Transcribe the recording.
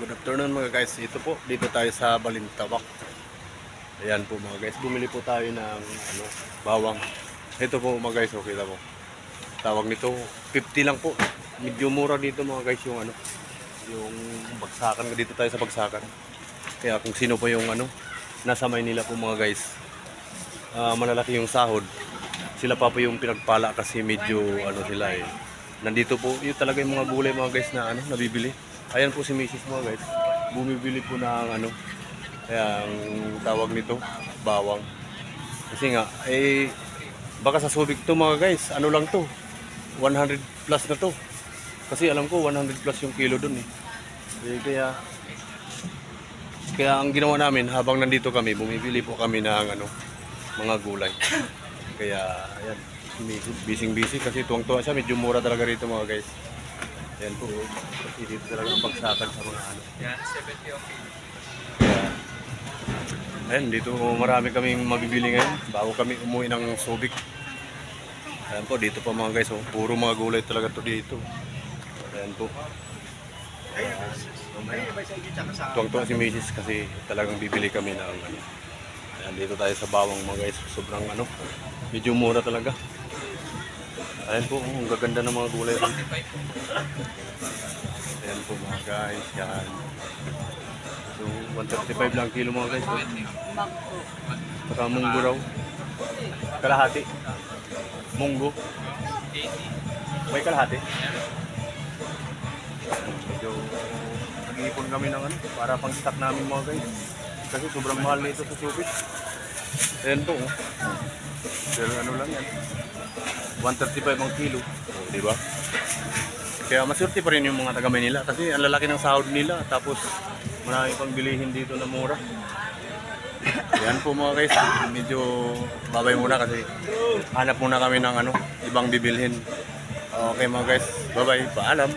Good afternoon mga guys. Ito po, dito tayo sa Balintawak. Ayan po mga guys. Bumili po tayo ng ano, bawang. Ito po mga guys, okay mo. Tawag nito, 50 lang po. Medyo mura dito mga guys yung ano, yung bagsakan. Dito tayo sa bagsakan. Kaya kung sino po yung ano, nasa Maynila po mga guys, ah, malalaki yung sahod. Sila pa po yung pinagpala kasi medyo ano sila eh. Nandito po, yun talaga yung mga gulay mga guys na ano, nabibili. Ayan po si Mrs. mga guys. Bumibili po ng ano, ang tawag nito, bawang. Kasi nga, eh, baka sa Subic to mga guys, ano lang to, 100 plus na to. Kasi alam ko, 100 plus yung kilo dun eh. Eh, kaya, kaya ang ginawa namin, habang nandito kami, bumibili po kami ng ano, mga gulay. Kaya, ayan, busy busy kasi tuwang-tuwa siya, medyo mura talaga rito mga guys. Ayan po, kasi dito talaga ang bagsakan sa mga ano. Yan, 70 okay. Kaya, ayan, dito marami kaming mabibili ngayon bago kami umuwi ng Subic. Ayan po, dito pa mga guys, oh, puro mga gulay talaga to dito. Ayan po. Tuwang-tuwa si Mrs. kasi talagang bibili kami ng ano. Ayan, dito tayo sa bawang mga guys. Sobrang ano, medyo mura talaga. Ayan po, oh, ang gaganda ng mga gulay. Ayan po mga guys, yan. So, 135 lang kilo mga guys. Oh. Saka munggo raw. Kalahati. Munggo. May kalahati. Medyo nag-iipon kami ng ano, para pang stock namin mga guys. Kasi sobrang mahal nito sa supit. Ayan po. oh. Pero ano lang yan. 135 ang kilo. Oh, di ba? Kaya maswerte pa rin yung mga taga Manila kasi ang lalaki ng sahod nila tapos marami pang bilihin dito na mura. Yan po mga guys, medyo babay muna kasi hanap muna kami ng ano, ibang bibilhin. Okay mga guys, bye bye, paalam.